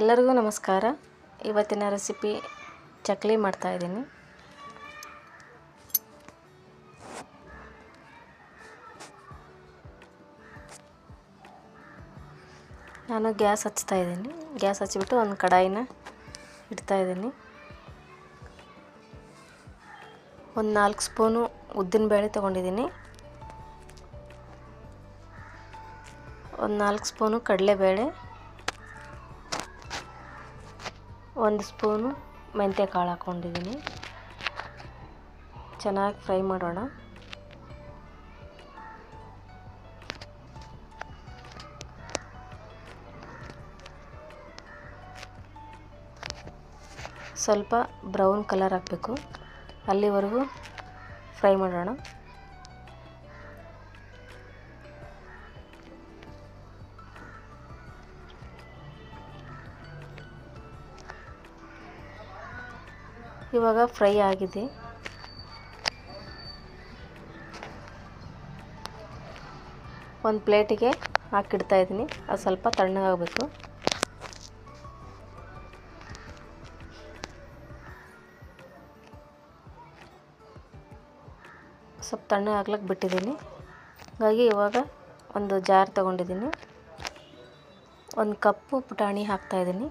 ಎಲ್ಲರಿಗೂ ನಮಸ್ಕಾರ. ಇವತ್ತಿನ ರೆಸಿಪಿ ಚಕ್ಲಿ ಮಾಡ್ತಾಯಿದ್ದೀನಿ ನಾನು ಗ್ಯಾಸ್ ಹಚ್ತಾ ಇದ್ದೀನಿ. ಗ್ಯಾಸ್ ಹಚ್ಚಿಬಿಟ್ಟು ಒಂದು ಕಡಾಯಿನ ಇಡ್ತಾ ಇದ್ದೀನಿ. ಒಂದು ನಾಲ್ಕು ಸ್ಪೂನು ಉದ್ದಿನಬೇಳೆ ತೊಗೊಂಡಿದ್ದೀನಿ. ಒಂದು ನಾಲ್ಕು ಸ್ಪೂನು ಕಡಲೆಬೇಳೆ. ಒಂದು ಸ್ಪೂನು ಮೆಂತ್ಯ ಕಾಳು ಹಾಕ್ಕೊಂಡಿದ್ದೀನಿ. ಚೆನ್ನಾಗಿ ಫ್ರೈ ಮಾಡೋಣ. ಸ್ವಲ್ಪ ಬ್ರೌನ್ ಕಲರ್ ಹಾಕಬೇಕು. ಅಲ್ಲಿವರೆಗೂ ಫ್ರೈ ಮಾಡೋಣ. ಇವಾಗ ಫ್ರೈ ಆಗಿದೆ. ಒಂದು ಪ್ಲೇಟಿಗೆ ಹಾಕಿಡ್ತಾ ಇದ್ದೀನಿ. ಅದು ಸ್ವಲ್ಪ ತಣ್ಣಗಾಗಬೇಕು. ಸ್ವಲ್ಪ ತಣ್ಣಗಾಗ್ಲಿಕ್ಕೆ ಬಿಟ್ಟಿದ್ದೀನಿ. ಹಾಗಾಗಿ ಇವಾಗ ಒಂದು ಜಾರ್ ತೊಗೊಂಡಿದ್ದೀನಿ. ಒಂದು ಕಪ್ಪು ಪುಟಾಣಿ ಹಾಕ್ತಾಯಿದ್ದೀನಿ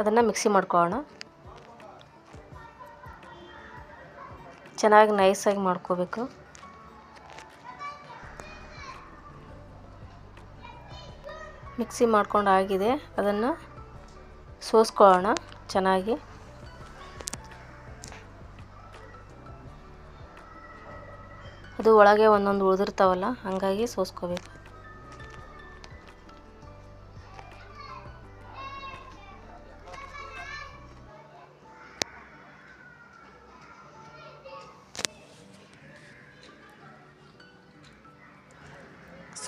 ಅದನ್ನು ಮಿಕ್ಸಿ ಮಾಡ್ಕೊಳ್ಳೋಣ. ಚೆನ್ನಾಗಿ ನೈಸಾಗಿ ಮಾಡ್ಕೋಬೇಕು. ಮಿಕ್ಸಿ ಮಾಡ್ಕೊಂಡು ಆಗಿದೆ. ಅದನ್ನು ಸೋಸ್ಕೊಳ್ಳೋಣ ಚೆನ್ನಾಗಿ. ಅದು ಒಳಗೆ ಒಂದೊಂದು ಉಳಿದಿರ್ತಾವಲ್ಲ, ಹಾಗಾಗಿ ಸೋಸ್ಕೋಬೇಕು.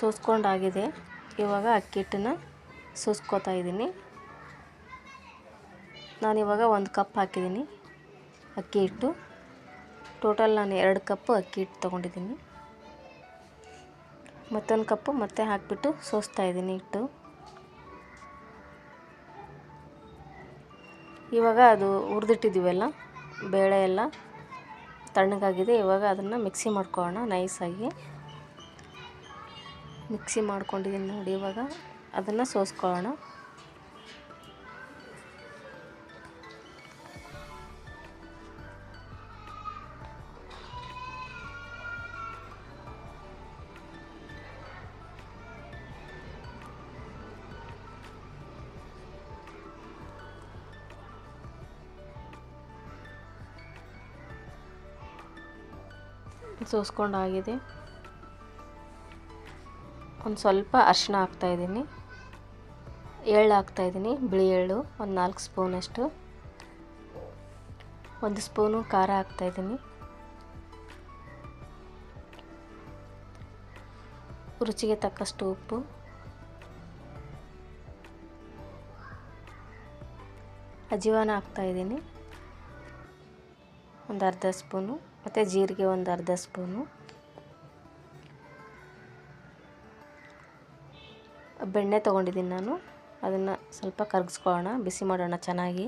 ಸೋಸ್ಕೊಂಡಾಗಿದೆ. ಇವಾಗ ಅಕ್ಕಿ ಹಿಟ್ಟನ್ನ ಸೋಸ್ಕೋತಾ ಇದ್ದೀನಿ. ನಾನಿವಾಗ ಒಂದು ಕಪ್ ಹಾಕಿದ್ದೀನಿ ಅಕ್ಕಿ ಹಿಟ್ಟು. ಟೋಟಲ್ ನಾನು ಎರಡು ಕಪ್ಪು ಅಕ್ಕಿ ಹಿಟ್ಟು ತೊಗೊಂಡಿದ್ದೀನಿ. ಮತ್ತೊಂದು ಕಪ್ಪು ಮತ್ತೆ ಹಾಕಿಬಿಟ್ಟು ಸೋಸ್ತಾ ಇದ್ದೀನಿ ಹಿಟ್ಟು. ಇವಾಗ ಅದು ಹುರಿದಿಟ್ಟಿದ್ದೀವಲ್ಲ, ಬೇಳೆ ಎಲ್ಲ ತಣ್ಣಗಾಗಿದೆ. ಇವಾಗ ಅದನ್ನು ಮಿಕ್ಸಿ ಮಾಡ್ಕೊಳ್ಳೋಣ ನೈಸಾಗಿ. ಮಿಕ್ಸಿ ಮಾಡ್ಕೊಂಡಿದ್ದೀನಿ ನೋಡಿ ಇವಾಗ. ಅದನ್ನು ಸೋಸ್ಕೊಳ್ಳೋಣ. ಸೋಸ್ಕೊಂಡಾಗಿದೆ. ಒಂದು ಸ್ವಲ್ಪ ಅರಿಶಿನ ಹಾಕ್ತಾಯಿದ್ದೀನಿ ಎಳ್ಳು ಹಾಕ್ತಾಯಿದ್ದೀನಿ ಬಿಳಿ ಎಳ್ಳು, ಒಂದು ನಾಲ್ಕು ಸ್ಪೂನಷ್ಟು ಒಂದು ಸ್ಪೂನು ಖಾರ ಹಾಕ್ತಾಯಿದ್ದೀನಿ ರುಚಿಗೆ ತಕ್ಕಷ್ಟು ಉಪ್ಪು. ಅಜಿವಾನ ಹಾಕ್ತಾಯಿದ್ದೀನಿ ಒಂದು ಅರ್ಧ ಸ್ಪೂನು, ಮತ್ತು ಜೀರಿಗೆ ಒಂದು ಅರ್ಧ ಸ್ಪೂನು. ಬೆಣ್ಣೆ ತೊಗೊಂಡಿದ್ದೀನಿ ನಾನು. ಅದನ್ನು ಸ್ವಲ್ಪ ಕರಗಿಸ್ಕೊಳ್ಳೋಣ. ಬಿಸಿ ಮಾಡೋಣ ಚೆನ್ನಾಗಿ.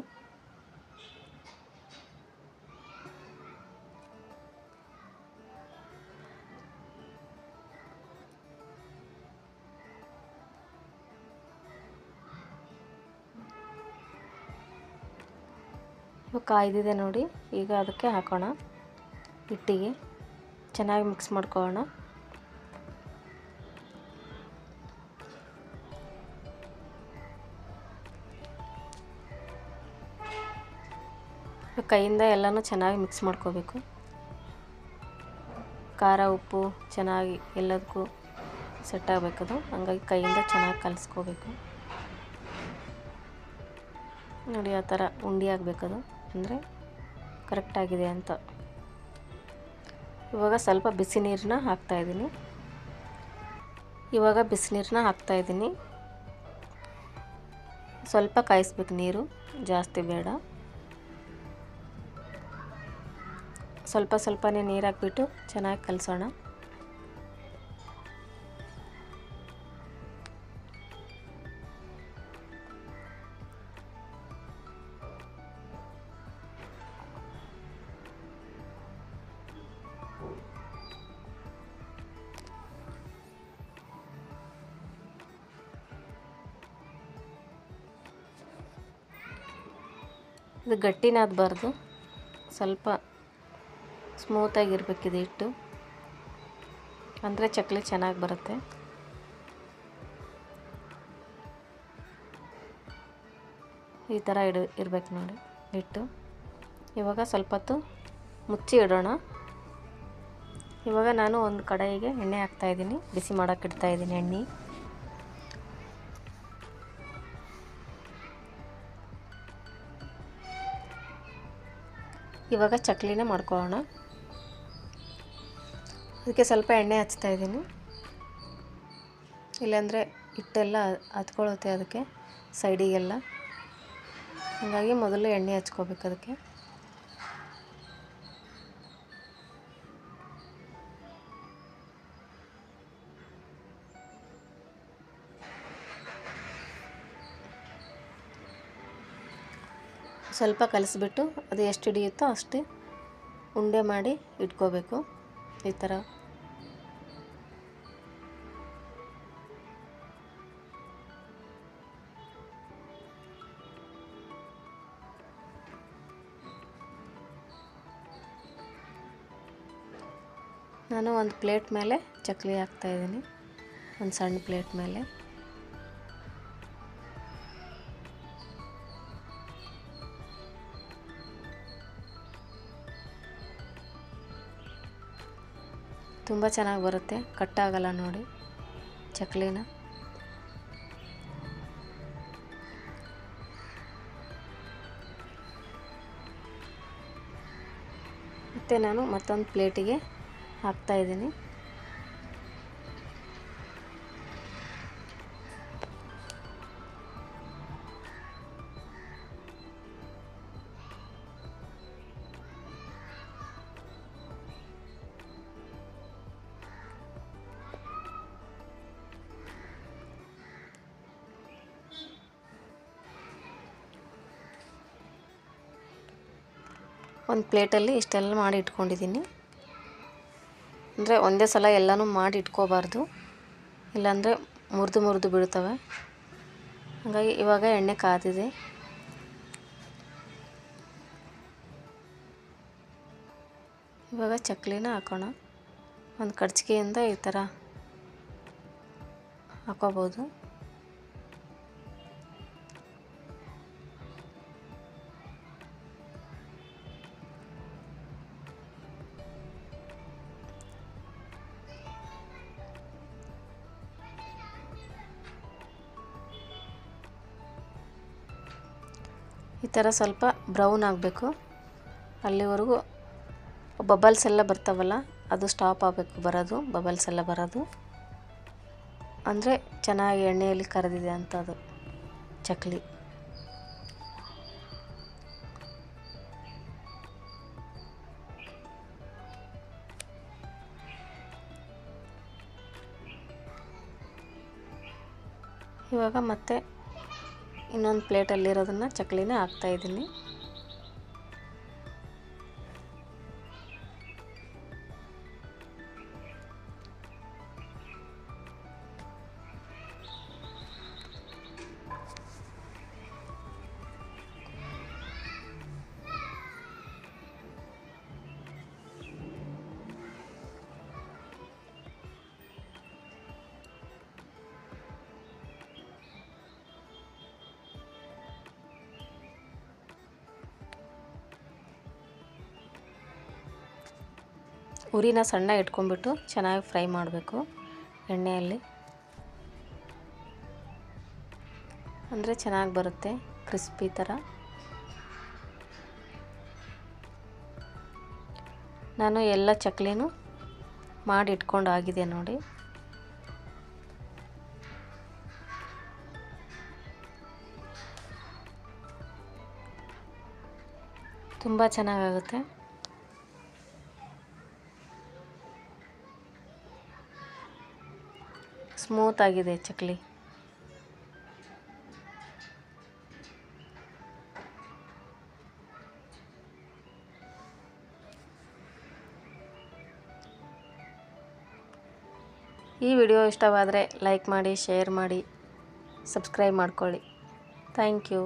ಕಾಯ್ದಿದೆ ನೋಡಿ. ಈಗ ಅದಕ್ಕೆ ಹಾಕೋಣ. ಹಿಟ್ಟಿಗೆ ಚೆನ್ನಾಗಿ ಮಿಕ್ಸ್ ಮಾಡ್ಕೊಳ್ಳೋಣ. ಕೈಯಿಂದ ಎಲ್ಲನೂ ಚೆನ್ನಾಗಿ ಮಿಕ್ಸ್ ಮಾಡ್ಕೋಬೇಕು. ಖಾರ, ಉಪ್ಪು ಚೆನ್ನಾಗಿ ಎಲ್ಲದಕ್ಕೂ ಸೆಟ್ ಆಗಬೇಕದು. ಹಂಗಾಗಿ ಕೈಯಿಂದ ಚೆನ್ನಾಗಿ ಕಲಿಸ್ಕೋಬೇಕು. ನೋಡಿ, ಆ ಥರ ಉಂಡಿ ಆಗಬೇಕದು. ಅಂದರೆ ಕರೆಕ್ಟಾಗಿದೆ ಅಂತ. ಇವಾಗ ಸ್ವಲ್ಪ ಬಿಸಿ ನೀರನ್ನ ಹಾಕ್ತಾಯಿದ್ದೀನಿ ಇವಾಗ ಬಿಸಿ ನೀರನ್ನ ಹಾಕ್ತಾಯಿದ್ದೀನಿ ಸ್ವಲ್ಪ ಕಾಯಿಸ್ಬೇಕು ನೀರು. ಜಾಸ್ತಿ ಬೇಡ. ಸ್ವಲ್ಪ ಸ್ವಲ್ಪನೇ ನೀರು ಹಾಕ್ಬಿಟ್ಟು ಚೆನ್ನಾಗಿ ಕಲಸೋಣ. ಇದು ಗಟ್ಟಿನಾದಬಾರ್ದು ಸ್ವಲ್ಪ ಸ್ಮೂತಾಗಿರ್ಬೇಕಿದೆ ಹಿಟ್ಟು. ಅಂದರೆ ಚಕ್ಲಿ ಚೆನ್ನಾಗಿ ಬರುತ್ತೆ. ಈ ಥರ ಇಡು, ಇರ್ಬೇಕು ನೋಡಿ ಹಿಟ್ಟು. ಇವಾಗ ಸ್ವಲ್ಪ ಹೊತ್ತು ಮುಚ್ಚಿ ಇಡೋಣ. ಇವಾಗ ನಾನು ಒಂದು ಕಡಾಯಿಗೆ ಎಣ್ಣೆ ಹಾಕ್ತಾಯಿದ್ದೀನಿ ಬಿಸಿ ಮಾಡೋಕೆ ಇಡ್ತಾಯಿದ್ದೀನಿ ಎಣ್ಣೆ. ಇವಾಗ ಚಕ್ಲಿನ ಮಾಡ್ಕೊಳ್ಳೋಣ. ಅದಕ್ಕೆ ಸ್ವಲ್ಪ ಎಣ್ಣೆ ಹಚ್ತಾ ಇದ್ದೀನಿ. ಇಲ್ಲಾಂದರೆ ಹಿಟ್ಟೆಲ್ಲ ಹತ್ಕೊಳ್ಳುತ್ತೆ ಅದಕ್ಕೆ, ಸೈಡಿಗೆಲ್ಲ. ಹಾಗಾಗಿ ಮೊದಲು ಎಣ್ಣೆ ಹಚ್ಕೋಬೇಕು ಅದಕ್ಕೆ. ಸ್ವಲ್ಪ ಕಲಿಸ್ಬಿಟ್ಟು ಅದು ಎಷ್ಟು ಹಿಡಿಯುತ್ತೋ ಅಷ್ಟು ಉಂಡೆ ಮಾಡಿ ಇಟ್ಕೋಬೇಕು. ಈ ಥರ. ನಾನು ಒಂದು ಪ್ಲೇಟ್ ಮೇಲೆ ಚಕ್ಲಿ ಹಾಕ್ತಾಯಿದ್ದೀನಿ ಒಂದು ಸಣ್ಣ ಪ್ಲೇಟ್ ಮೇಲೆ. ತುಂಬ ಚೆನ್ನಾಗಿ ಬರುತ್ತೆ. ಕಟ್ಟಾಗಲ್ಲ ನೋಡಿ. ಚಕ್ಲಿನ. ಮತ್ತು ನಾನು ಮತ್ತೊಂದು ಪ್ಲೇಟಿಗೆ ಹಾಕ್ತಾಯಿದ್ದೀನಿ ಒಂದು ಪ್ಲೇಟಲ್ಲಿ ಇಷ್ಟೆಲ್ಲ ಮಾಡಿ ಇಟ್ಕೊಂಡಿದ್ದೀನಿ. ಅಂದರೆ ಒಂದೇ ಸಲ ಎಲ್ಲನೂ ಮಾಡಿ ಇಟ್ಕೋಬಾರ್ದು. ಇಲ್ಲಾಂದರೆ ಮುರಿದು ಮುರಿದು ಬೀಳ್ತವೆ. ಹಾಗಾಗಿ ಇವಾಗ ಎಣ್ಣೆ ಕಾದಿದೆ. ಇವಾಗ ಚಕ್ಲಿನ ಹಾಕೋಣ. ಒಂದು ಕಡ್ಚಿಗೆಯಿಂದ ಈ ಥರ ಹಾಕೋಬೋದು. ಈ ಥರ ಸ್ವಲ್ಪ ಬ್ರೌನ್ ಆಗಬೇಕು. ಅಲ್ಲಿವರೆಗೂ ಬಬಲ್ಸ್ ಎಲ್ಲ ಬರ್ತಾವಲ್ಲ, ಅದು ಸ್ಟಾಪ್ ಆಗಬೇಕು ಬರೋದು, ಬಬಲ್ಸ್ ಎಲ್ಲ ಬರೋದು. ಅಂದರೆ ಚೆನ್ನಾಗಿ ಎಣ್ಣೆಯಲ್ಲಿ ಕರೆದಿದೆ ಅಂತ ಅದು ಚಕ್ಲಿ. ಇವಾಗ ಮತ್ತೆ ಇನ್ನೊಂದು ಪ್ಲೇಟಲ್ಲಿರೋದನ್ನು ಚಕ್ಲಿನೇ ಹಾಕ್ತಾಯಿದ್ದೀನಿ ಉರಿನ ಸಣ್ಣ ಇಟ್ಕೊಂಡ್ಬಿಟ್ಟು ಚೆನ್ನಾಗಿ ಫ್ರೈ ಮಾಡಬೇಕು ಎಣ್ಣೆಯಲ್ಲಿ. ಅಂದರೆ ಚೆನ್ನಾಗಿ ಬರುತ್ತೆ, ಕ್ರಿಸ್ಪಿ ಥರ. ನಾನು ಎಲ್ಲ ಚಕ್ಲಿನೂ ಮಾಡಿ ಇಟ್ಕೊಂಡು ಆಗಿದೆ ನೋಡಿ. ತುಂಬ ಚೆನ್ನಾಗಾಗುತ್ತೆ. ಸ್ಮೂತ್ ಆಗಿದೆ ಚಕ್ಲಿ. ಈ ವಿಡಿಯೋ ಇಷ್ಟವಾದರೆ ಲೈಕ್ ಮಾಡಿ ಶೇರ್ ಮಾಡಿ ಸಬ್ಸ್ಕ್ರೈಬ್ ಮಾಡ್ಕೊಳ್ಳಿ. Thank you.